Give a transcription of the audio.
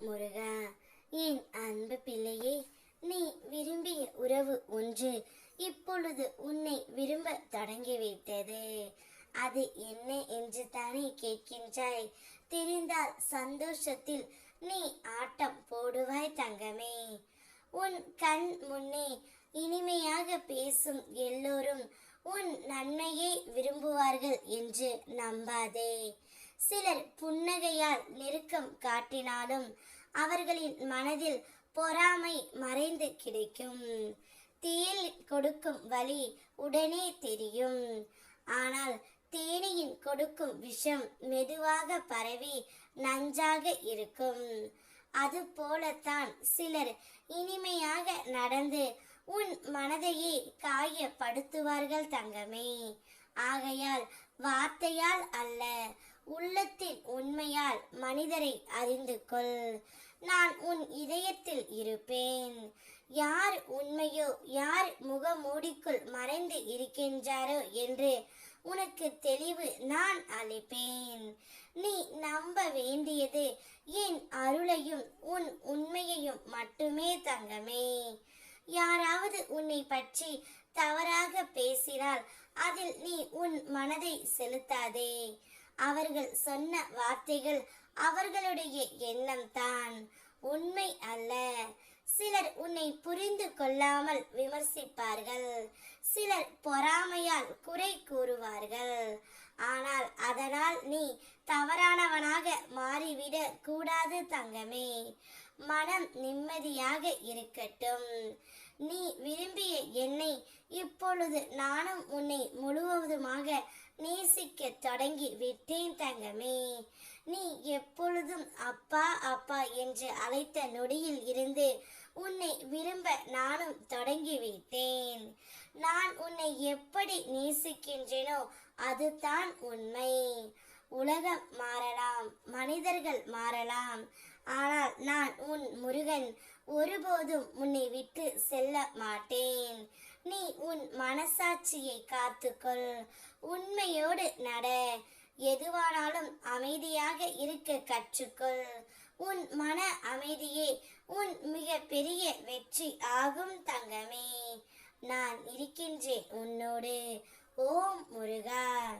முருகா என் அன்பு பிள்ளையே நீ விரும்பிய உறவு ஒன்று இப்பொழுது உன்னை விரும்ப தொடங்கிவிட்டது அது என்ன என்று தானே கேட்கின்றாய். தெரிந்தால் சந்தோஷத்தில் நீ ஆட்டம் போடுவாய் தங்கமே. உன் கண் முன்னே இனிமையாக பேசும் எல்லோரும் உன் நன்மையை விரும்புவார்கள் என்று நம்பாதே. சிலர் புன்னகையால் நெருக்கம் காட்டினாலும் அவர்களின் மனதில் பொறாமை மறைந்து கிடைக்கும். தேல் கொடுக்கும் வழி உடனே தெரியும். ஆனால் தேனியின் கொடுக்கும் விஷம் மெதுவாக பரவி நஞ்சாக இருக்கும். அது போலத்தான் சிலர் இனிமையாக நடந்து உன் மனதையே காயப்படுத்துவார்கள் தங்கமே. ஆகையால் வார்த்தையால் அல்ல உள்ளத்தின் உண்மையால் மனிதரை அறிந்து கொள். நான் உன் இதயத்தில் இருப்பேன். யார் உண்மையோ யார் முகமூடிக்குள் மறைந்து இருக்கின்றாரோ என்று உனக்கு தெளிவு நான் அளிப்பேன். நீ நம்ப வேண்டியது என் அருளையும் உன் உண்மையையும் மட்டுமே தங்கமே. யாராவது உன்னை பற்றி தவறாக பேசினால் அதில் நீ உன் மனதை செலுத்தாதே. அவர்கள் சொன்ன வார்த்தைகள் அவர்களுடைய எண்ணம் தான் உண்மை அல்ல. சிலர் உன்னை புரிந்து கொள்ளாமல் விமர்சிப்பார்கள். சிலர் பொறாமையால் குறை கூறுவார்கள். ஆனால் அதனால் நீ தவறானவனாக மாறிவிட கூடாது தங்கமே. மனம் நிம்மதியாக இருக்கட்டும். நீ விரும்பிய இப்பொழுது நானும் உன்னை முழுவதுமாக நேசிக்க தொடங்கி விட்டேன் தங்கமே. நீ எப்பொழுதும் அப்பா அப்பா என்று அழைத்த நொடியில் இருந்து உன்னை விரும்ப நானும் தொடங்கி விட்டேன். நான் உன்னை எப்படி நேசிக்கின்றேனோ அதுதான் உண்மை. உலகம் மாறலாம் மனிதர்கள் மாறலாம். ஆனால் நான் உன் முருகன் ஒருபோதும் உன்னை விட்டு செல்ல மாட்டேன். உன் மனசாட்சியை காத்துக்கொள். உண்மையோடு நட. எதுவானாலும் அமைதியாக இருக்க கற்றுக்கொள். உன் மன அமைதியே உன் மிக பெரிய வெற்றி ஆகும் தங்கமே. நான் இருக்கின்றேன் உன்னோடு. ஓம் முருகா.